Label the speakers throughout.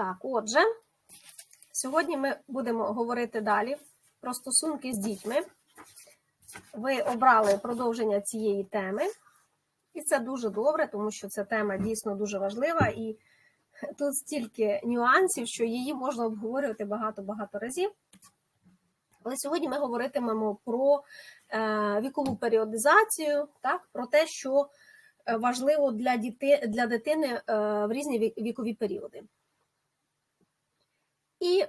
Speaker 1: Так, отже, сьогодні ми будемо говорити далі про стосунки з дітьми. Ви обрали продовження цієї теми, і це дуже добре, тому що ця тема дійсно дуже важлива, і тут стільки нюансів, що її можна обговорювати багато-багато разів. Але сьогодні ми говоритимемо про е, вікову періодизацію, так, про те, що е, важливо для, діти, для дитини е, в різні вікові періоди. І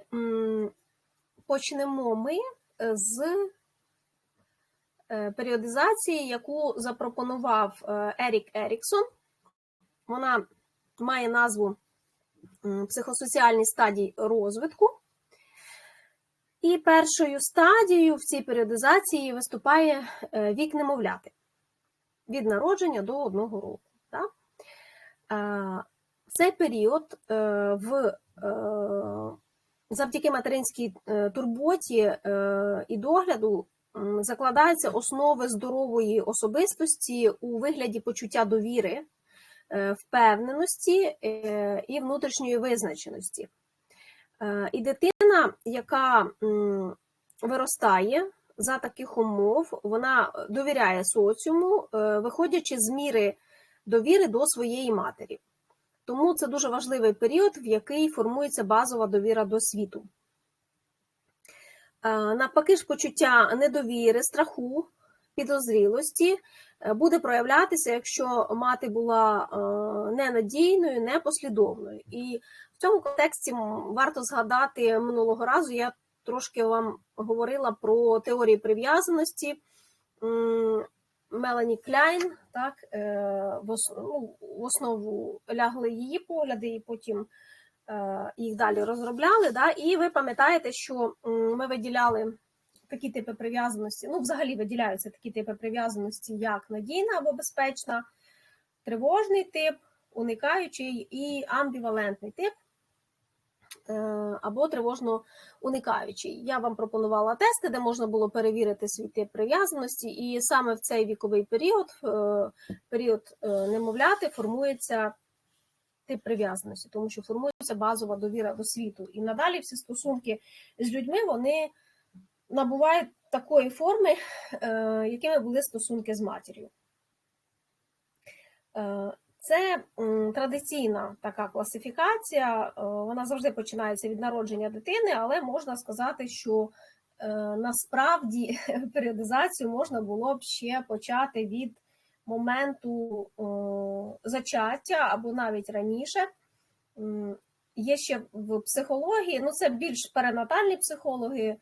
Speaker 1: почнемо ми е, з е, періодизації, яку запропонував е, Ерік Еріксон. Вона має назву психосоціальні стадії розвитку. І першою стадією в цій періодизації виступає вік немовляти від народження до одного року. Так? Цей період в завдяки материнській турботі і догляду закладаються основи здорової особистості у вигляді почуття довіри, впевненості і внутрішньої визначеності. І дитина, яка виростає за таких умов, вона довіряє соціуму, виходячи з міри довіри до своєї матері. Тому це дуже важливий період, в який формується базова довіра до світу. Навпаки ж почуття недовіри, страху, підозрілості буде проявлятися, якщо мати була ненадійною, непослідовною. І в цьому контексті варто згадати минулого разу, я трошки вам говорила про теорії прив'язаності. Мелані Кляйн, так, в основу, в основу лягли її погляди, і потім їх далі розробляли. Да, І ви пам'ятаєте, що ми виділяли такі типи прив'язаності, ну, взагалі виділяються такі типи прив'язаності, як надійна або безпечна, тривожний тип, уникаючий і амбівалентний тип. Або тривожно уникаючий. Я вам пропонувала тести, де можна було перевірити свій тип прив'язаності, і саме в цей віковий період, період немовляти, формується тип прив'язаності, тому що формується базова довіра до світу. І надалі всі стосунки з людьми вони набувають такої форми, якими були стосунки з матір'ю. Це традиційна така класифікація, вона завжди починається від народження дитини, але можна сказати, що насправді періодизацію можна було б ще почати від моменту зачаття або навіть раніше. Є ще в психології, ну це більш перинатальні психологи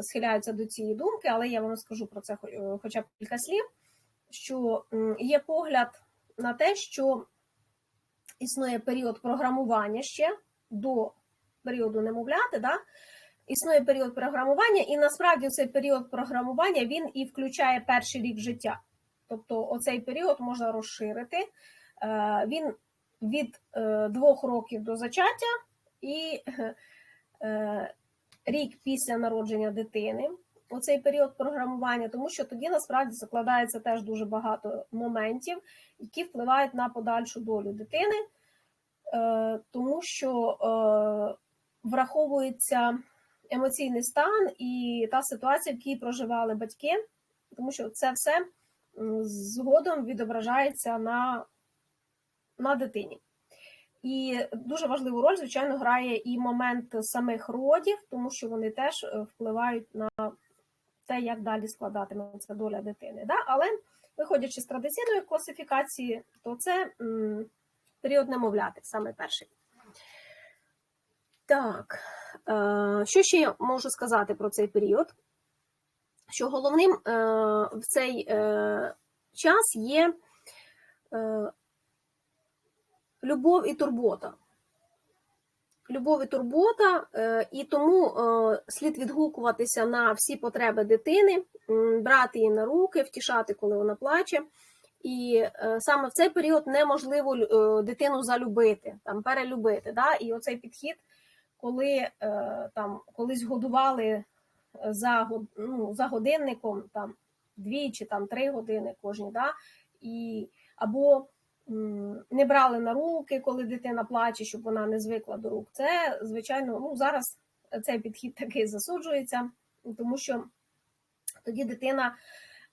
Speaker 1: схиляються до цієї думки, але я вам скажу про це хоча б кілька слів, що є погляд на те, що існує період програмування ще до періоду немовляти, да? існує період програмування, і насправді цей період програмування він і включає перший рік життя. Тобто оцей період можна розширити. Він від двох років до зачаття і рік після народження дитини оцей період програмування, тому що тоді насправді закладається теж дуже багато моментів, які впливають на подальшу долю дитини, тому що враховується емоційний стан і та ситуація, в якій проживали батьки, тому що це все згодом відображається на, на дитині. І дуже важливу роль, звичайно, грає і момент самих родів, тому що вони теж впливають на те, як далі складатиметься доля дитини. Да? Але виходячи з традиційної класифікації, то це м, період немовляти, саме перший. Так, е, що ще я можу сказати про цей період? Що головним е, в цей е, час є любов і турбота любов і турбота, е, і тому е, слід відгукуватися на всі потреби дитини, брати її на руки, втішати, коли вона плаче. І е, саме в цей період неможливо дитину залюбити, там перелюбити. Да? І оцей підхід, коли там колись годували за ну, за годинником там дві чи там три години кожні, да? і або не брали на руки, коли дитина плаче, щоб вона не звикла до рук. Це, звичайно, ну зараз цей підхід такий засуджується, тому що тоді дитина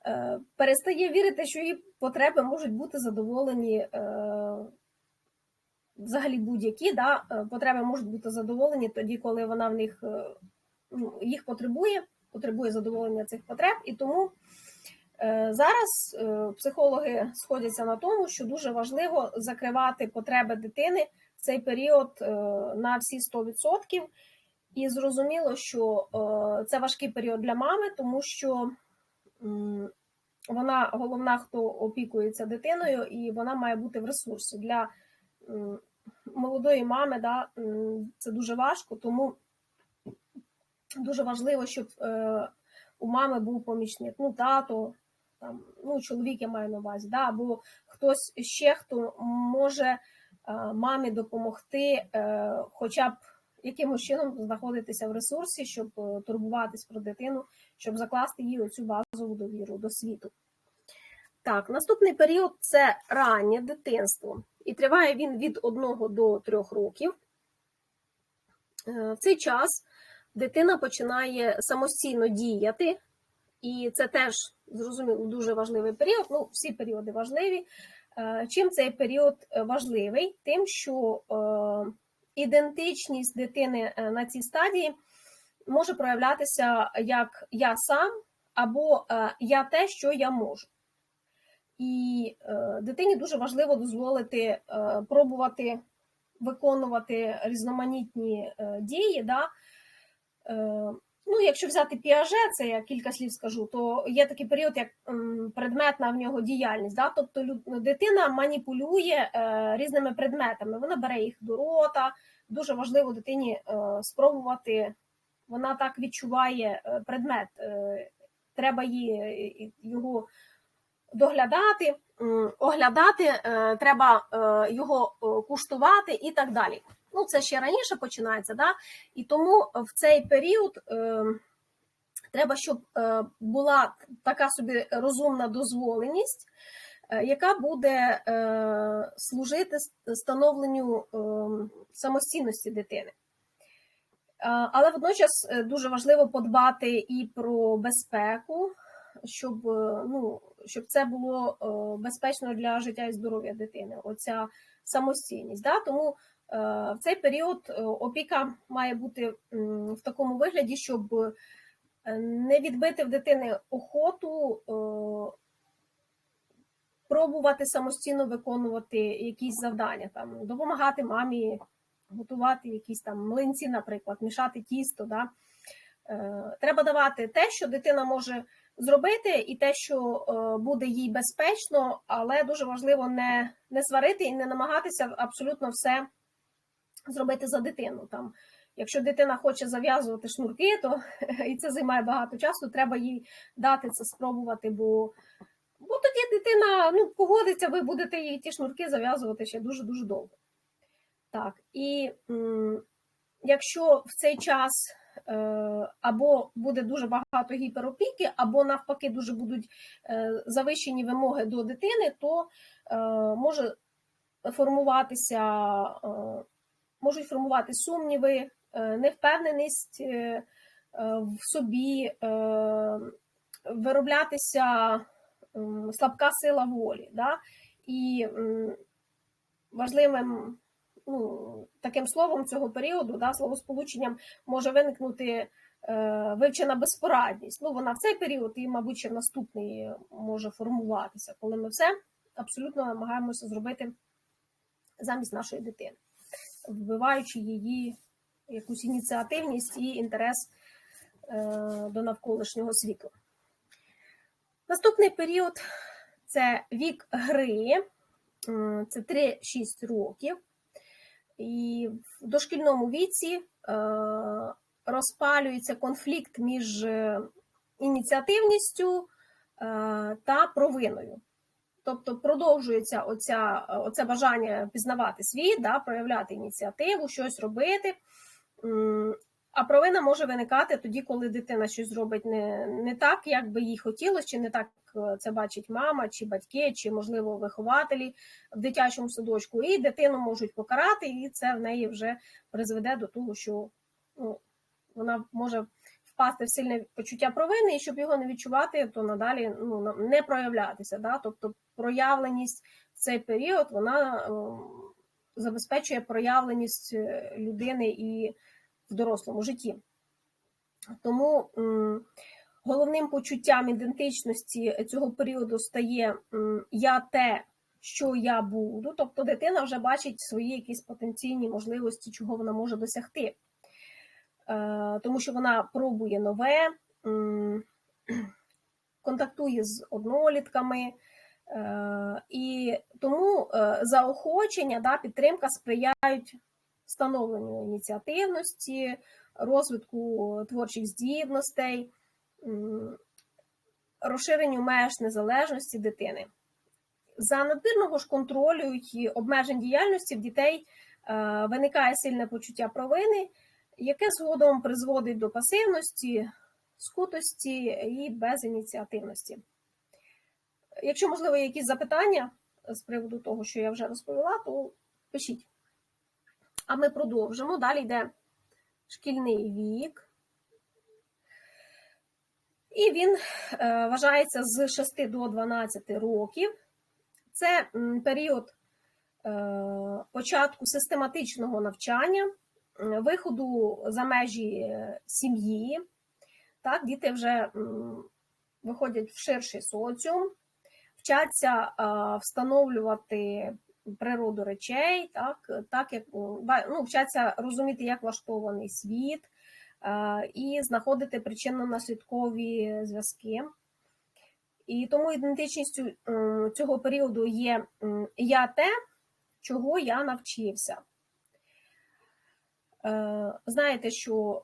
Speaker 1: е, перестає вірити, що її потреби можуть бути задоволені. Е, Взагалі будь-які да, е, потреби можуть бути задоволені тоді, коли вона в них ну, їх потребує, потребує задоволення цих потреб. І тому зараз е, психологи сходяться на тому, що дуже важливо закривати потреби дитини в цей період е, на всі 100%. І зрозуміло, що е, це важкий період для мами, тому що вона головна, хто опікується дитиною, і вона має бути в ресурсі для молодої мами. Да, це дуже важко, тому дуже важливо, щоб е, у мами був помічник, ну, тато, там, ну, чоловік я маю на увазі, да, або хтось ще, хто може е, мамі допомогти, е, хоча б якимось чином знаходитися в ресурсі, щоб е, турбуватись про дитину, щоб закласти їй оцю базову довіру до світу. Так, наступний період це раннє дитинство, і триває він від 1 до 3 років. В цей час дитина починає самостійно діяти, і це теж зрозуміло дуже важливий період. Ну, всі періоди важливі. Е, Чим цей період важливий? Тим, що е, ідентичність дитини е, на цій стадії може проявлятися як я сам або я те, що я можу. І дитині дуже важливо дозволити пробувати виконувати різноманітні дії. Да? Ну, якщо взяти піаже, це я кілька слів скажу, то є такий період, як предметна в нього діяльність. Да? Тобто дитина маніпулює е, різними предметами, вона бере їх до рота. Дуже важливо дитині е, спробувати, вона так відчуває е, предмет, треба її його доглядати, оглядати, треба його куштувати і так далі. Ну, це ще раніше починається, да? і тому в цей період е, треба, щоб е, була така собі розумна дозволеність, е, яка буде е, служити становленню е, самостійності дитини. Але водночас е, дуже важливо подбати і про безпеку, щоб, е, ну, щоб це було е, безпечно для життя і здоров'я дитини. Оця самостійність. Да? Тому е, в цей період е, опіка має бути в такому вигляді, щоб е, не відбити в дитини охоту е, пробувати самостійно виконувати якісь завдання, там, допомагати мамі готувати якісь там млинці, наприклад, мішати тісто. Да? Е, Треба давати те, що дитина може зробити, і те, що е, буде їй безпечно, але дуже важливо не, не сварити і не намагатися абсолютно все зробити за дитину. Там, якщо дитина хоче зав'язувати шнурки, то і це займає багато часу, треба їй дати це спробувати, бо, бо тоді дитина ну, погодиться, ви будете їй ті шнурки зав'язувати ще дуже-дуже довго. Так, і м, якщо в цей час е, або буде дуже багато гіперопіки, або навпаки дуже будуть е, завищені вимоги до дитини, то е, може формуватися, можуть формувати сумніви, е, невпевненість е, е, в собі, вироблятися слабка сила волі. Да? І важливим ну, таким словом цього періоду, да, словосполученням може виникнути вивчена безпорадність. Ну, вона в цей період і, мабуть, ще в наступний може формуватися, коли ми все абсолютно намагаємося зробити замість нашої дитини, вбиваючи її якусь ініціативність і інтерес е, до навколишнього світу. Наступний період це вік гри, це 3-6 років. І в дошкільному віці е, розпалюється конфлікт між е, ініціативністю е, та провиною. Тобто продовжується оця, оце бажання пізнавати світ, да, проявляти ініціативу, щось робити. А провина може виникати тоді, коли дитина щось зробить не, не так, як би їй хотілося, чи не так е, це бачить мама, чи батьки, чи, можливо, вихователі в дитячому садочку. І дитину можуть покарати, і це в неї вже призведе до того, що ну, вона може впасти в сильне почуття провини, і щоб його не відчувати, то надалі ну, не проявлятися. Да? Тобто проявленість в цей період вона ем, забезпечує проявленість е, людини і в дорослому житті. Тому головним почуттям ідентичності цього періоду стає я те, що я буду. Тобто дитина вже бачить свої якісь потенційні можливості, чого вона може досягти. Е, Тому що вона пробує нове, контактує з однолітками. Е, І тому е, заохочення, да, підтримка сприяють встановленню ініціативності, розвитку творчих здібностей, розширенню меж незалежності дитини. За надмірного ж контролю і обмежень діяльності в дітей е, виникає сильне почуття провини, яке згодом призводить до пасивності, скутості і безініціативності. Якщо, можливо, якісь запитання з приводу того, що я вже розповіла, то пишіть. А ми продовжимо. Далі йде шкільний вік. І він е, вважається з 6 до 12 років. Це період е, початку систематичного навчання, виходу за межі е, сім'ї. Так, діти вже виходять в ширший соціум, вчаться встановлювати природу речей, так, так як ну, вчаться розуміти, як влаштований світ, і знаходити причинно-наслідкові зв'язки. І тому ідентичністю цього періоду є я те, чого я навчився. Е, Знаєте, що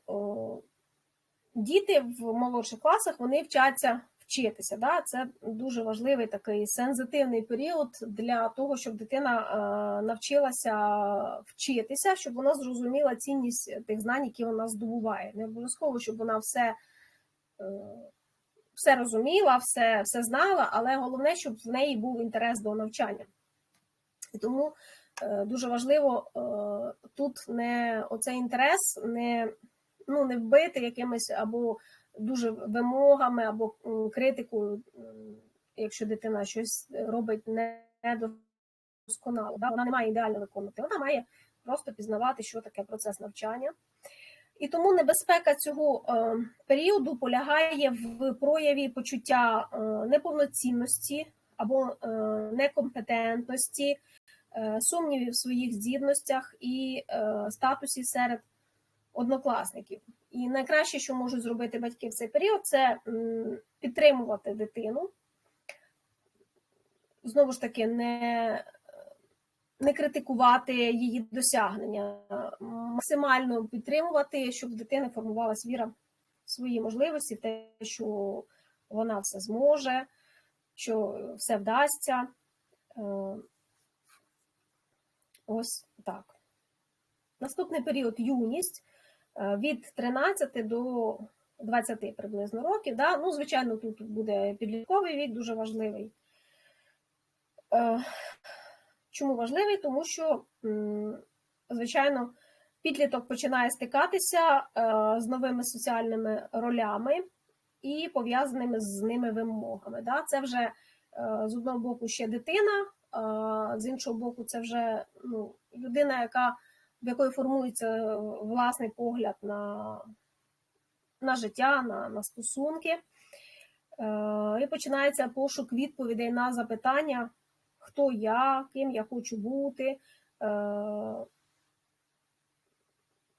Speaker 1: діти в молодших класах вони вчаться вчитися. Да? Це дуже важливий такий сензитивний період для того, щоб дитина е, навчилася вчитися, щоб вона зрозуміла цінність тих знань, які вона здобуває. Не обов'язково, щоб вона все. е, Все розуміла, все, все знала, але головне, щоб в неї був інтерес до навчання. І тому е, дуже важливо е, тут не оцей інтерес не, ну, не вбити якимись або дуже вимогами, або критикою, якщо дитина щось робить не досконало. Да? Вона не має ідеально виконувати, вона має просто пізнавати, що таке процес навчання. І тому небезпека цього е, періоду полягає в прояві почуття е, неповноцінності або е, некомпетентності, сумнівів в своїх здібностях і статусі серед однокласників. І найкраще, що можуть зробити батьки в цей період, це підтримувати дитину. Знову ж таки, не, не критикувати її досягнення, максимально підтримувати, щоб в дитини формувалась віра в свої можливості, в те, що вона все зможе, що все вдасться. Е, Ось так. Наступний період юність від 13 до 20 приблизно років. Да? Ну, звичайно, тут буде підлітковий вік, дуже важливий. Е, Чому важливий? Тому що, звичайно, підліток починає стикатися е, з новими соціальними ролями і пов'язаними з ними вимогами. Да? Це вже е, з одного боку ще дитина, з іншого боку, це вже ну, людина, яка, в якої формується власний погляд на, на життя, на, на стосунки. Е, І починається пошук відповідей на запитання, хто я, ким я хочу бути. Е,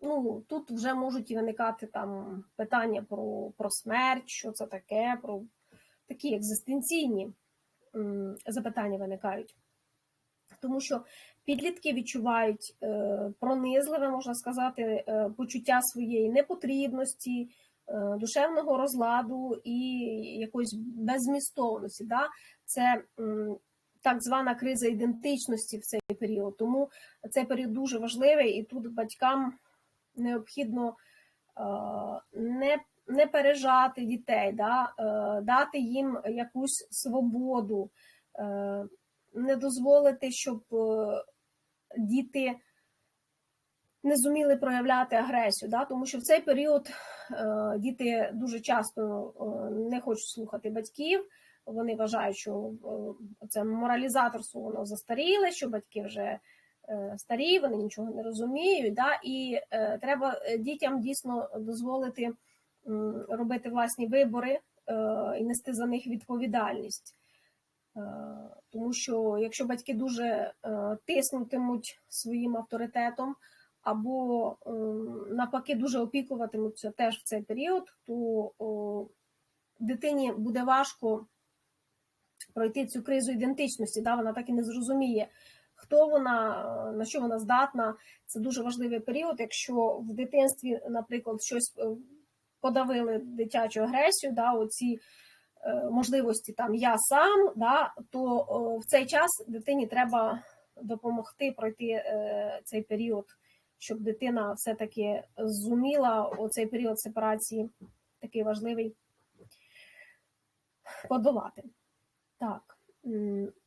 Speaker 1: Ну, тут вже можуть виникати там питання про, про смерть, що це таке, про такі екзистенційні запитання виникають. Тому що підлітки відчувають е, пронизливе, можна сказати, е, почуття своєї непотрібності, е, душевного розладу і якоїсь беззмістовності. Да? Це так звана криза ідентичності в цей період. Тому цей період дуже важливий, і тут батькам необхідно не, не пережати дітей, да, дати їм якусь свободу, не дозволити, щоб діти не зуміли проявляти агресію, да? тому що в цей період е, діти дуже часто е, не хочуть слухати батьків. Вони вважають, що е, це моралізаторство воно застаріле, що батьки вже старі, вони нічого не розуміють. Да? І треба дітям дійсно дозволити робити власні вибори і нести за них відповідальність. Е, Тому що якщо батьки дуже е, тиснутимуть своїм авторитетом, або ем, навпаки дуже опікуватимуться теж в цей період, то дитині буде важко пройти цю кризу ідентичності. Да? Вона так і не зрозуміє, хто вона, е, на що вона здатна. Це дуже важливий період. Якщо в дитинстві, наприклад, щось е, подавили дитячу агресію, да, оці е, можливості там я сам, да, то в цей час дитині треба допомогти пройти е, цей період щоб дитина все-таки зуміла оцей період сепарації, такий важливий, подолати. Так,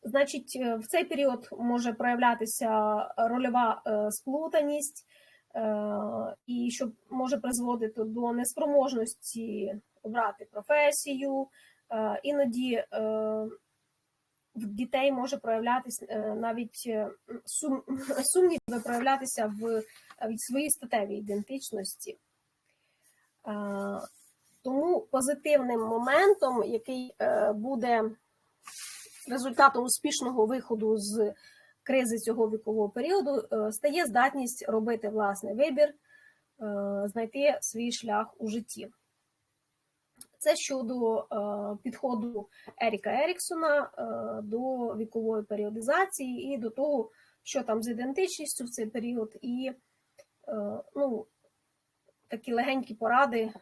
Speaker 1: значить, е, в цей період може проявлятися рольова е, сплутаність, е, і що може призводити до неспроможності обрати професію, іноді в дітей може проявлятися е, навіть е, сум, сумніви проявлятися в е, від своїй статевій ідентичності. Тому позитивним моментом, який буде результатом успішного виходу з кризи цього вікового періоду, стає здатність робити власний вибір, знайти свій шлях у житті. Це щодо е, підходу Еріка Еріксона е, до вікової періодизації і до того, що там з ідентичністю в цей період, і е, ну, такі легенькі поради,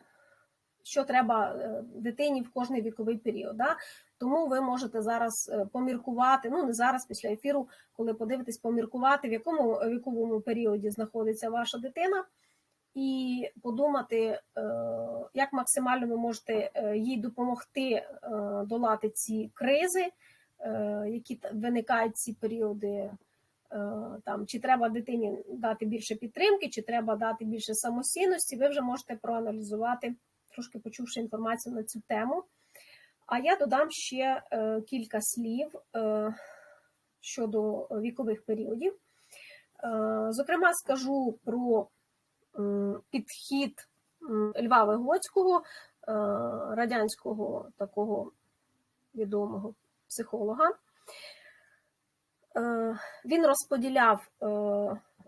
Speaker 1: що треба дитині в кожний віковий період. Да? Тому ви можете зараз поміркувати, ну не зараз після ефіру, коли подивитесь, поміркувати, в якому віковому періоді знаходиться ваша дитина і подумати, е, як максимально ви можете е, їй допомогти е, долати ці кризи, які виникають ці періоди. Там чи треба дитині дати більше підтримки, чи треба дати більше самостійності, ви вже можете проаналізувати, трошки почувши інформацію на цю тему. А я додам ще кілька слів щодо вікових періодів. Зокрема, скажу про підхід Льва Вигоцького, е, радянського такого відомого психолога. Е, він розподіляв, е,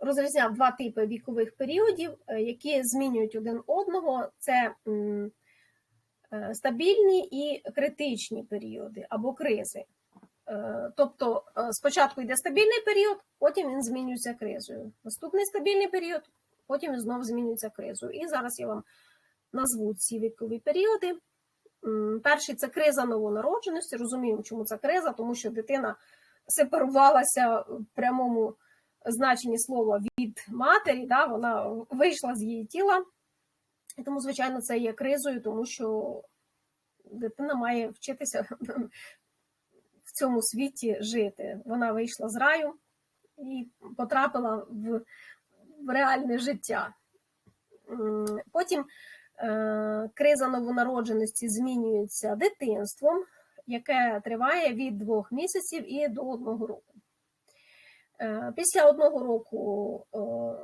Speaker 1: розрізняв два типи вікових періодів, які змінюють один одного: це стабільні і критичні періоди або кризи. Тобто спочатку йде стабільний період, потім він змінюється кризою. Наступний стабільний період, потім знову змінюється кризою. І зараз я вам назву ці вікові періоди. Перший це криза новонародженості. Розуміємо, чому це криза, тому що дитина сепарувалася в прямому значенні слова від матері, да, вона вийшла з її тіла. І тому, звичайно, це є кризою, тому що дитина має вчитися в цьому світі жити. Вона вийшла з раю і потрапила в в реальне життя. Потім е, криза новонародженості змінюється дитинством, яке триває від двох місяців і до одного року. Е, після одного року,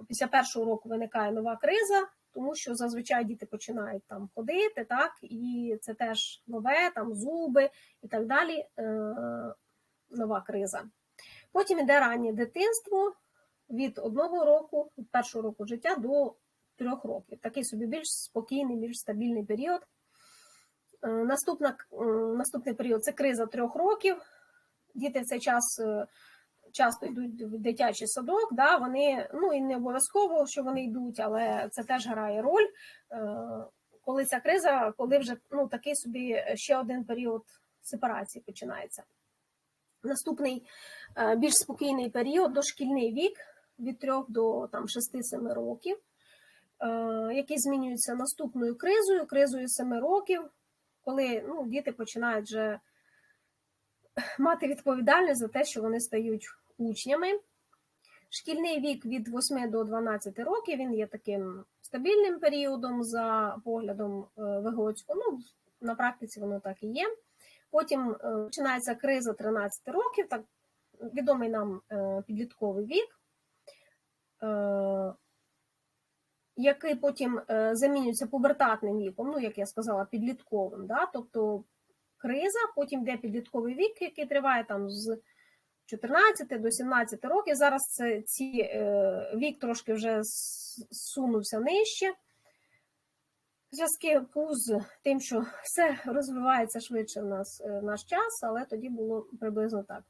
Speaker 1: після першого року виникає нова криза, тому що зазвичай діти починають там ходити, так, і це теж нове, там зуби і так далі. Е, нова криза. Потім іде раннє дитинство, від одного року, від першого року життя до трьох років. Такий собі більш спокійний, більш стабільний період. Е, наступна, е, Наступний період це криза трьох років. Діти в цей час е, часто йдуть в дитячий садок. Да, Вони ну і не обов'язково, що вони йдуть, але це теж грає роль. Коли ця криза, коли вже ну, такий собі ще один період сепарації починається. Наступний більш спокійний період, дошкільний вік від 3 до 6-7 років. які змінюються наступною кризою, кризою 7 років, коли ну, діти починають вже мати відповідальність за те, що вони стають учнями. Шкільний вік від 8 до 12 років він є таким стабільним періодом за поглядом е, Вигоцьку. Ну, на практиці воно так і є. Потім е, починається криза 13 років, так відомий нам е, підлітковий вік, який потім замінюється пубертатним віком, ну, як я сказала, підлітковим. Да? Тобто криза, потім йде підлітковий вік, який триває там з 14 до 17 років. Зараз це ці е, вік трошки вже сунувся нижче. Зв'язки з тим, що все розвивається швидше в нас е, в наш час, але тоді було приблизно так.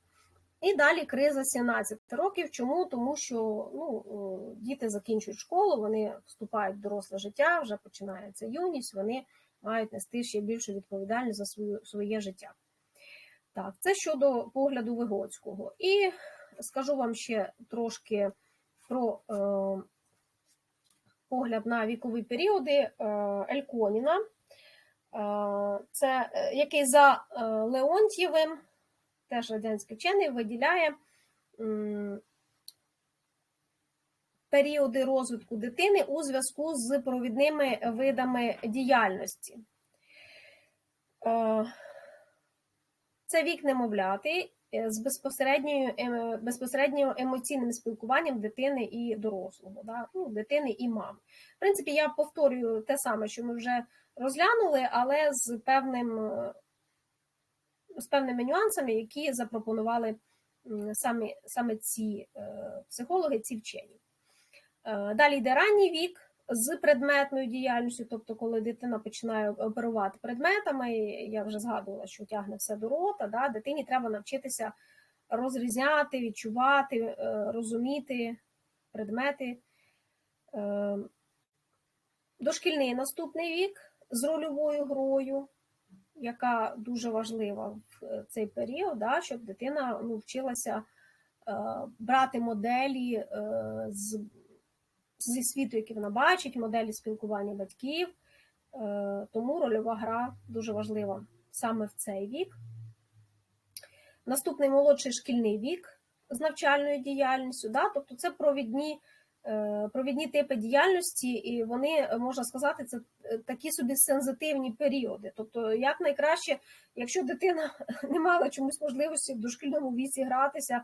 Speaker 1: І далі криза 17 років. Чому? Тому що ну, діти закінчують школу, вони вступають в доросле життя, вже починається юність, вони мають нести ще більшу відповідальність за свою, своє життя. Так, це щодо погляду Вигоцького. І скажу вам ще трошки про е, погляд на вікові періоди е, Ельконіна, е, це е, який за е, Леонтьєвим, теж радянський вчений, виділяє е, періоди розвитку дитини у зв'язку з провідними видами діяльності. Е, це вік немовляти е, з безпосередньою, безпосередньо емоційним спілкуванням дитини і дорослого, да? ну, дитини і мами. В принципі, я повторюю те саме, що ми вже розглянули, але з певним, е, з певними нюансами, які запропонували саме, саме ці психологи, ці вчені. Е, далі йде ранній вік з предметною діяльністю, тобто, коли дитина починає оперувати предметами, я вже згадувала, що тягне все до рота, да, дитині треба навчитися розрізняти, відчувати, е, розуміти предмети. Е, дошкільний наступний вік з рольовою грою, яка дуже важлива в цей період, да, щоб дитина ну, вчилася брати моделі з зі світу, який вона бачить, моделі спілкування батьків. Е, тому рольова гра дуже важлива саме в цей вік. Наступний молодший шкільний вік з навчальною діяльністю. Да? Тобто це провідні е, провідні типи діяльності, і вони, можна сказати, це такі собі сензитивні періоди. Тобто, як найкраще, якщо дитина не мала чомусь можливості в дошкільному віці гратися,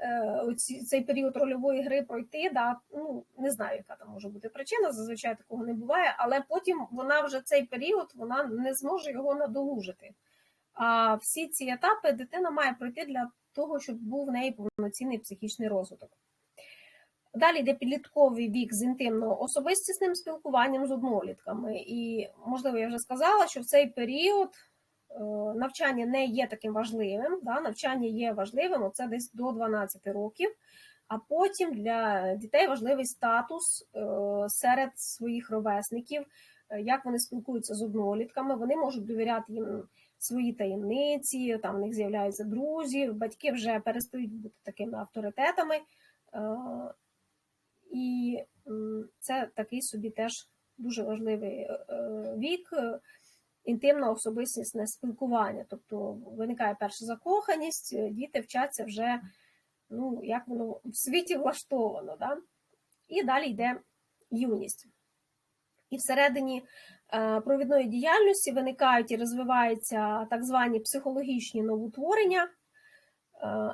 Speaker 1: Е, цей період рольової гри пройти. Да, ну не знаю, яка там може бути причина. Зазвичай такого не буває, але потім вона вже цей період вона не зможе його надолужити. А всі ці етапи дитина має пройти для того, щоб був в неї повноцінний психічний розвиток. Далі йде підлітковий вік з інтимно особистісним спілкуванням з однолітками. І, можливо, я вже сказала, що в цей період Е, навчання не є таким важливим. Да? Навчання є важливим, це десь до 12 років. А потім для дітей важливий статус е, серед своїх ровесників, е, як вони спілкуються з однолітками, вони можуть довіряти їм свої таємниці, там в них з'являються друзі, батьки вже перестають бути такими авторитетами. І це такий собі теж дуже важливий вік інтимно особистісне спілкування. Тобто виникає перша закоханість, е, діти вчаться вже, ну, як воно в світі влаштовано. Да? І далі йде юність. І всередині е, провідної діяльності виникають і розвиваються так звані психологічні новотворення, е,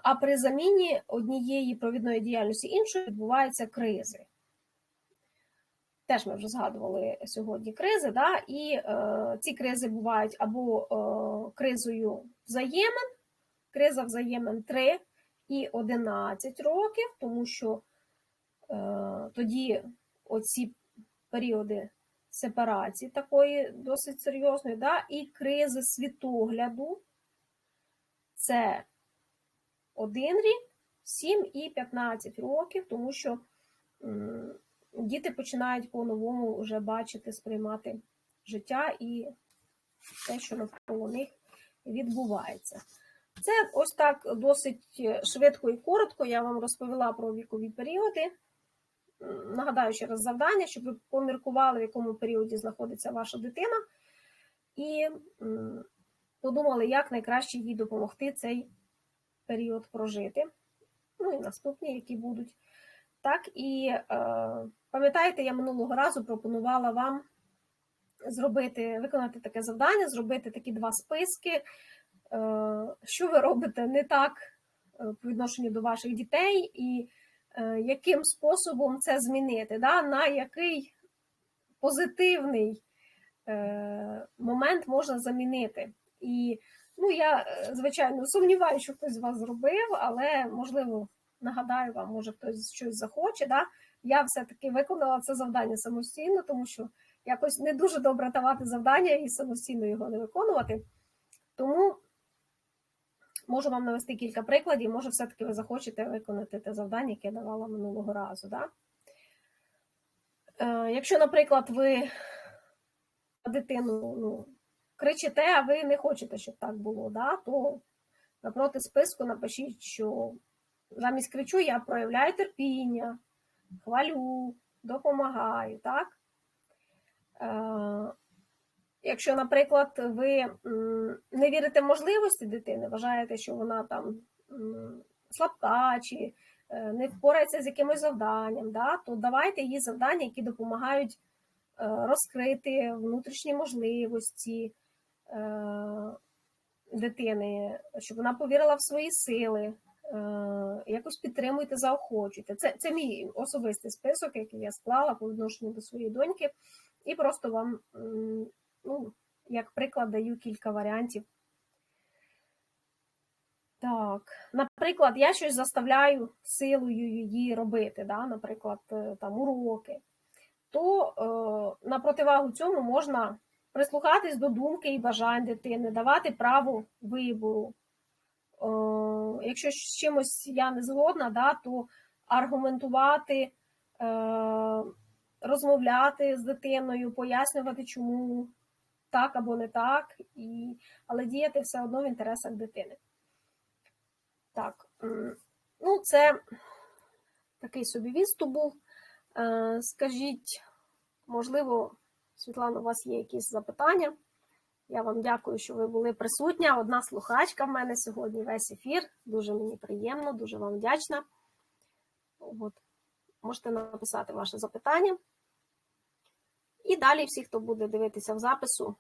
Speaker 1: а при заміні однієї провідної діяльності іншої відбуваються кризи. Теж ми вже згадували сьогодні кризи, да, і е, ці кризи бувають або е, кризою взаємин, криза взаємин 3 і 11 років, тому що е, тоді оці періоди сепарації такої досить серйозної, да, і кризи світогляду. Це один рік, 7 і 15 років, тому що діти починають по-новому вже бачити, сприймати життя і те, що навколо них відбувається. Це ось так досить швидко і коротко. Я вам розповіла про вікові періоди. нагадаю ще раз завдання, щоб ви поміркували, в якому періоді знаходиться ваша дитина, і подумали, як найкраще їй допомогти цей період прожити. Ну і наступні, які будуть. Так, і е, пам'ятаєте, я минулого разу пропонувала вам зробити, виконати таке завдання, зробити такі два списки, е, що ви робите не так е, по відношенню до ваших дітей, і е, яким способом це змінити, да? на який позитивний е, момент можна замінити. І ну, я, е, звичайно, сумніваюся, що хтось з вас зробив, але можливо. Нагадаю вам, може хтось щось захоче. Да? Я все-таки виконала це завдання самостійно, тому що якось не дуже добре давати завдання і самостійно його не виконувати. Тому можу вам навести кілька прикладів, може, все-таки ви захочете виконати те завдання, яке я давала минулого разу. Да? Е, якщо, наприклад, ви дитину ну, кричите, а ви не хочете, щоб так було, да? то напроти списку напишіть, що замість кричу я проявляю терпіння, хвалю, допомагаю. так? Е, Якщо, наприклад, ви не вірите в можливості дитини, вважаєте, що вона там слабка чи е, не впорається з якимось завданням, да, то давайте їй завдання, які допомагають е, розкрити внутрішні можливості дитини, щоб вона повірила в свої сили, е, якось підтримуйте, заохочуйте. Це, це мій особистий список, який я склала по відношенню до своєї доньки, і просто вам, ну, як приклад, даю кілька варіантів. Так, наприклад, я щось заставляю силою її робити, да? наприклад, е, там уроки, то е, на противагу цьому можна прислухатись до думки і бажань дитини, давати право вибору. Е, якщо з чимось я не згодна, да, то аргументувати, е, розмовляти з дитиною, пояснювати, чому так або не так, і, але діяти все одно в інтересах дитини. Так, ну, це такий собі відступ був. Е, Скажіть, можливо, Світлана, у вас є якісь запитання? Я вам дякую, що ви були присутні. Одна слухачка в мене сьогодні весь ефір. Дуже мені приємно, дуже вам вдячна. От. Можете написати ваше запитання. І далі всі, хто буде дивитися в запису,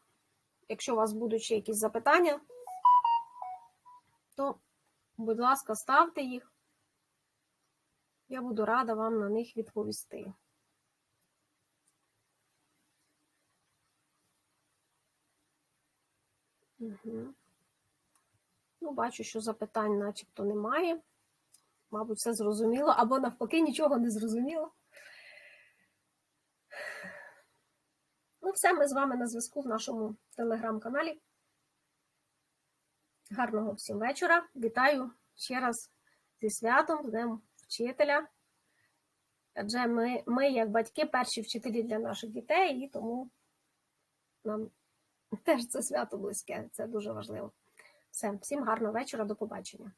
Speaker 1: якщо у вас будуть ще якісь запитання, то, будь ласка, ставте їх. Я буду рада вам на них відповісти. Угу. Ну, бачу, що запитань начебто немає. Мабуть, все зрозуміло, або навпаки, нічого не зрозуміло. Ну, все, ми з вами на зв'язку в нашому телеграм-каналі. Гарного всім вечора. Вітаю ще раз зі святом, з Днем вчителя. Адже ми, ми, як батьки, перші вчителі для наших дітей, і тому нам теж це свято близьке. Це дуже важливо. Все, всім гарного вечора, до побачення.